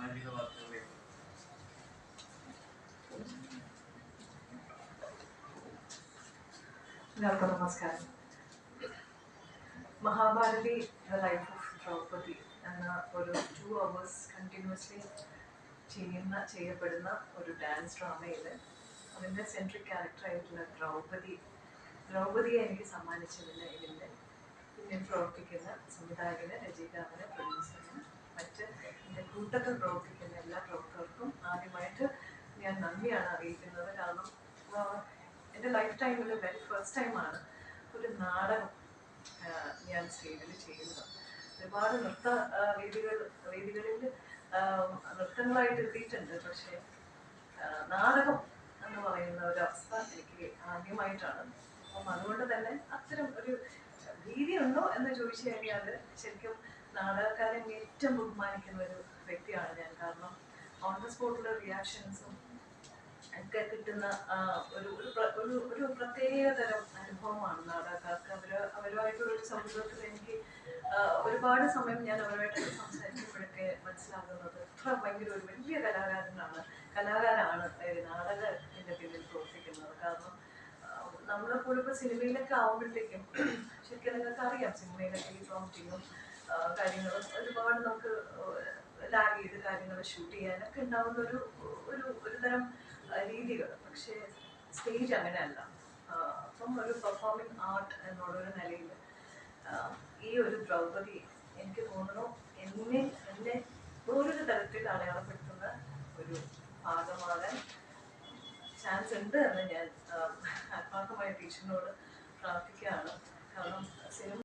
സാമാജിക വാർത്തകളിലേക്ക് എല്ലാവർക്കും നമസ്കാരം. Mahabharati the life of Draupadi എന്ന ഒരു ടു അവേഴ്സ് കണ്ടിന്യൂസ്ലി ചെയ്യുന്ന ചെയ്യപ്പെടുന്ന ഒരു ഡാൻസ് ഡ്രാമയിൽ അതിന്റെ സെൻട്രിക് ക്യാരക്ടറായിട്ടുള്ള ദ്രൗപദി ദ്രൗപദിയെ എനിക്ക് സമ്മാനിച്ചതിന് ഇതിന്റെ പിന്നിൽ പ്രവർത്തിക്കുന്ന സംവിധായകന് രചയിതാവിന് എന്റെ കൂട്ടത്തിൽ പ്രവർത്തിക്കുന്ന എല്ലാ പ്രവർത്തകർക്കും ആദ്യമായിട്ട് ഞാൻ നന്ദിയാണ് അറിയിക്കുന്നത്. കാരണം എന്റെ ലൈഫ് ടൈമിൽ വെരി ഫസ്റ്റ് ടൈമാണ് ഒരു നാടകം ഞാൻ സ്റ്റേജിൽ ചെയ്യുന്നത്. ഒരുപാട് നൃത്ത വേദികൾ വേദികളിൽ നൃത്തങ്ങളായിട്ട് എത്തിയിട്ടുണ്ട്. പക്ഷേ നാടകം എന്ന് പറയുന്ന ഒരു അവസ്ഥ എനിക്ക് ആദ്യമായിട്ടാണ്. അപ്പം അതുകൊണ്ട് തന്നെ അത്തരം ഒരു ഭീതി ഉണ്ടോ എന്ന് ചോദിച്ചു കഴിഞ്ഞാൽ ശരിക്കും നാടകക്കാരെ ഏറ്റവും ബഹുമാനിക്കുന്ന ഒരു വ്യക്തിയാണ് ഞാൻ. കാരണം ഓൺ ദ സ്പോട്ടിലെ റിയാക്ഷൻസും ഒക്കെ കിട്ടുന്ന ഒരു ഒരു ഒരു പ്രത്യേകതരം പ്രത്യേക തരം അനുഭവമാണ് നാടകക്കാർക്ക്. അവർ അവരുമായിട്ടുള്ള ഒരു എനിക്ക് ഒരുപാട് സമയം ഞാൻ അവരുമായിട്ട് സംസാരിക്കുമ്പോഴൊക്കെ മനസ്സിലാകുന്നത് എത്ര ഭയങ്കര ഒരു വലിയ കലാകാരനാണ് കലാകാരാണ് ഈ നാടകത്തിന്റെ പിന്നിൽ പ്രവർത്തിക്കുന്നത്. കാരണം നമ്മളെപ്പോലും ഇപ്പോൾ സിനിമയിലൊക്കെ ആവുമ്പോഴത്തേക്കും ശരിക്കും നിങ്ങൾക്ക് അറിയാം സിനിമയിലൊക്കെ ഈ പ്രോംപ്റ്റിങ്ങും കാര്യങ്ങളും ഒരുപാട് നമുക്ക് ലാഗ് ചെയ്ത് കാര്യങ്ങൾ ഷൂട്ട് ചെയ്യാനൊക്കെ ഉണ്ടാവുന്ന ഒരു ഒരു ഒരു തരം രീതികൾ. പക്ഷേ സ്റ്റേജ് അങ്ങനെയല്ല. അപ്പം ഒരു പെർഫോമിംഗ് ആർട്ട് എന്നുള്ളൊരു നിലയിൽ ഈ ഒരു ദ്രൗപദി എനിക്ക് തോന്നുന്നു എന്നെ എന്നെ വേറൊരു തരത്തിൽ അടയാളപ്പെടുത്തുന്ന ഒരു ഭാഗമാകാൻ ചാൻസ് ഉണ്ട് എന്ന് ഞാൻ ആത്മാർത്ഥമായ ടീച്ചറിനോട് പ്രാർത്ഥിക്കുകയാണ്. കാരണം സിനിമ